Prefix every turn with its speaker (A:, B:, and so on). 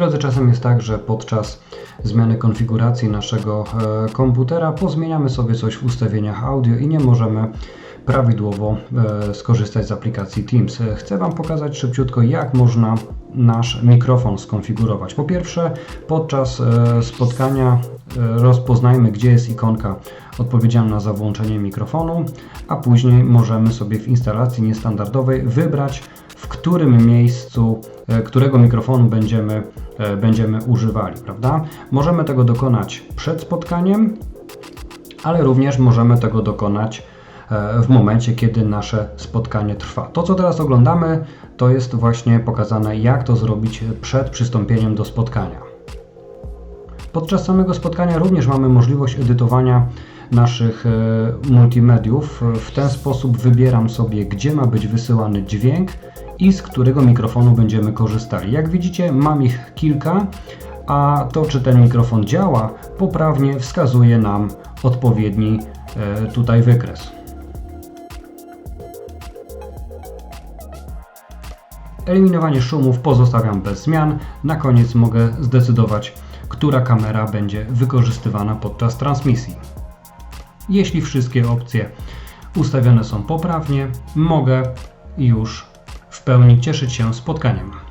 A: drodzy, czasem jest tak, że podczas zmiany konfiguracji naszego e, komputera pozmieniamy sobie coś w ustawieniach audio i nie możemy prawidłowo e, skorzystać z aplikacji Teams. E, Chcę Wam pokazać szybciutko, jak można nasz mikrofon skonfigurować. Po pierwsze, podczas spotkania rozpoznajmy, gdzie jest ikonka odpowiedzialna za włączenie mikrofonu, a później możemy sobie w instalacji niestandardowej wybrać, w którym miejscu, e, którego mikrofonu będziemy, e, będziemy używali, prawda? Możemy tego dokonać przed spotkaniem, ale również możemy tego dokonać e, w momencie, kiedy nasze spotkanie trwa. To, co teraz oglądamy, to jest właśnie pokazane, jak to zrobić przed przystąpieniem do spotkania. Podczas samego spotkania również mamy możliwość edytowania naszych e, multimediów. W ten sposób wybieram sobie, gdzie ma być wysyłany dźwięk i z którego mikrofonu będziemy korzystali. Jak widzicie, mam ich kilka, a to, czy ten mikrofon działa, poprawnie wskazuje nam odpowiedni e, tutaj wykres. Eliminowanie szumów pozostawiam bez zmian. Na koniec mogę zdecydować, która kamera będzie wykorzystywana podczas transmisji. Jeśli wszystkie opcje ustawione są poprawnie, mogę już w pełni cieszyć się spotkaniem.